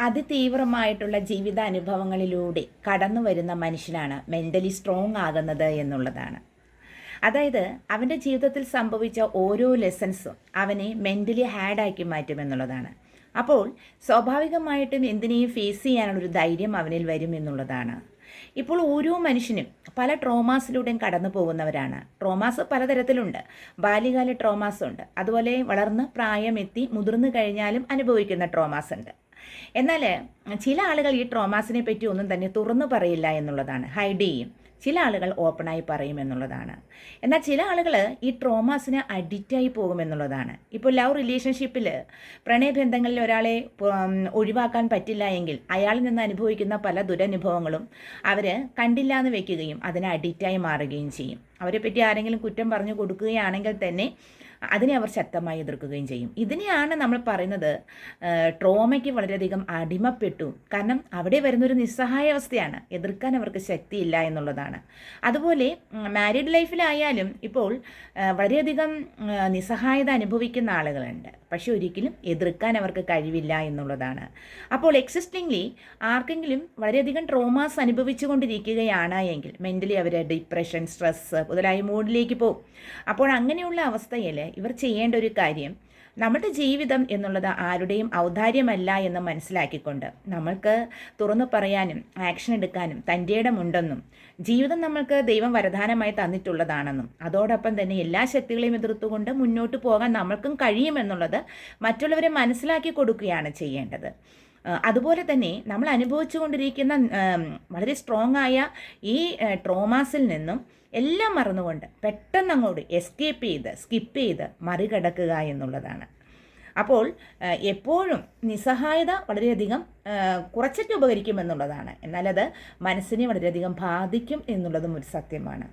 അതിതീവ്രമായിട്ടുള്ള ജീവിതാനുഭവങ്ങളിലൂടെ കടന്നു വരുന്ന മനുഷ്യനാണ് മെന്റലി സ്ട്രോങ് ആകുന്നത് എന്നുള്ളതാണ്. അതായത് അവന്റെ ജീവിതത്തിൽ സംഭവിച്ച ഓരോ ലെസൺസും അവനെ മെന്റലി ഹാഡാക്കി മാറ്റുമെന്നുള്ളതാണ് അപ്പോൾ സ്വാഭാവികമായിട്ടും എന്തിനേയും ഫേസ് ചെയ്യാനുള്ളൊരു ധൈര്യം അവനിൽ വരും എന്നുള്ളതാണ്. ഇപ്പോൾ ഓരോ മനുഷ്യനും പല ട്രോമാസിലൂടെയും കടന്നു പോകുന്നവരാണ്. ട്രോമാസ് പലതരത്തിലുണ്ട്. ബാല്യകാല ട്രോമാസ് ഉണ്ട്. അതുപോലെ വളർന്ന് പ്രായമെത്തി മുതിർന്നു കഴിഞ്ഞാലും അനുഭവിക്കുന്ന ട്രോമാസ് ഉണ്ട്. എന്നാൽ ചില ആളുകൾ ഈ ട്രോമാസിനെ പറ്റി ഒന്നും തന്നെ തുറന്നു പറയില്ല എന്നുള്ളതാണ്. ഹൈഡ് ചെയ്യും ചില ആളുകൾ ഓപ്പണായി പറയും എന്നുള്ളതാണ്. എന്നാൽ ചില ആളുകൾ ഈ ട്രോമാസിന് അഡിക്റ്റായി പോകുമെന്നുള്ളതാണ് ഇപ്പോൾ ലവ് റിലേഷൻഷിപ്പിൽ പ്രണയബന്ധങ്ങളിൽ ഒരാളെ ഒഴിവാക്കാൻ പറ്റില്ല എങ്കിൽ അയാളിൽ നിന്ന് അനുഭവിക്കുന്ന പല ദുരനുഭവങ്ങളും അവർ കണ്ടില്ല എന്ന് വെക്കുകയും അതിന് അഡിക്റ്റായി മാറുകയും ചെയ്യും. അവരെപ്പറ്റി പറ്റി ആരെങ്കിലും കുറ്റം പറഞ്ഞു കൊടുക്കുകയാണെങ്കിൽ തന്നെ അതിനെ അവർ ശക്തമായി എതിർക്കുകയും ചെയ്യും. ഇതിനെയാണ് നമ്മൾ പറയുന്നത് ട്രോമയ്ക്ക് വളരെയധികം അടിമപ്പെട്ടു. കാരണം അവിടെ വരുന്നൊരു നിസ്സഹായാവസ്ഥയാണ് എതിർക്കാൻ അവർക്ക് ശക്തിയില്ല എന്നുള്ളതാണ്. അതുപോലെ മാരീഡ് ലൈഫിലായാലും ഇപ്പോൾ വളരെയധികം നിസ്സഹായത അനുഭവിക്കുന്ന ആളുകളുണ്ട്. പക്ഷെ ഒരിക്കലും എതിർക്കാൻ അവർക്ക് കഴിവില്ല എന്നുള്ളതാണ്. അപ്പോൾ എക്സിസ്റ്റിംഗ്ലി ആർക്കെങ്കിലും വളരെയധികം ട്രോമാസ് അനുഭവിച്ചുകൊണ്ടിരിക്കുകയാണ് എങ്കിൽ മെന്റലി അവർ ഡിപ്രഷൻ സ്ട്രെസ്സ് മുതലായ മൂഡിലേക്ക് പോകും. അപ്പോൾ അങ്ങനെയുള്ള അവസ്ഥയിൽ ഇവർ ചെയ്യേണ്ട ഒരു കാര്യം നമ്മുടെ ജീവിതം എന്നുള്ളത് ആരുടെയും ഔദാര്യമല്ല എന്ന് മനസ്സിലാക്കിക്കൊണ്ട് നമ്മൾക്ക് തുറന്നു പറയാനും ആക്ഷൻ എടുക്കാനും തന്റെ ഇടമുണ്ടെന്നും ജീവിതം നമ്മൾക്ക് ദൈവം വരദാനമായി തന്നിട്ടുള്ളതാണെന്നും അതോടൊപ്പം തന്നെ എല്ലാ ശക്തികളെയും എതിർത്തുകൊണ്ട് മുന്നോട്ട് പോകാൻ നമ്മൾക്കും കഴിയുമെന്നുള്ളത് മറ്റുള്ളവരെ മനസ്സിലാക്കി കൊടുക്കുകയാണ് ചെയ്യേണ്ടത്. അതുപോലെ തന്നെ നമ്മൾ അനുഭവിച്ചുകൊണ്ടിരിക്കുന്ന കൊണ്ടിരിക്കുന്ന വളരെ സ്ട്രോങ് ആയ ഈ ട്രോമാസിൽ നിന്നും എല്ലാം മറന്നുകൊണ്ട് പെട്ടെന്ന് അങ്ങോട്ട് എസ്കേപ്പ് ചെയ്ത് സ്കിപ്പ് ചെയ്ത് മറികടക്കുക എന്നുള്ളതാണ്. അപ്പോൾ എപ്പോഴും നിസ്സഹായത വളരെയധികം കുറച്ചൊക്കെ ഉപകരിക്കുമെന്നുള്ളതാണ് എന്നാലത് മനസ്സിനെ വളരെയധികം ബാധിക്കും എന്നുള്ളതും ഒരു സത്യമാണ്.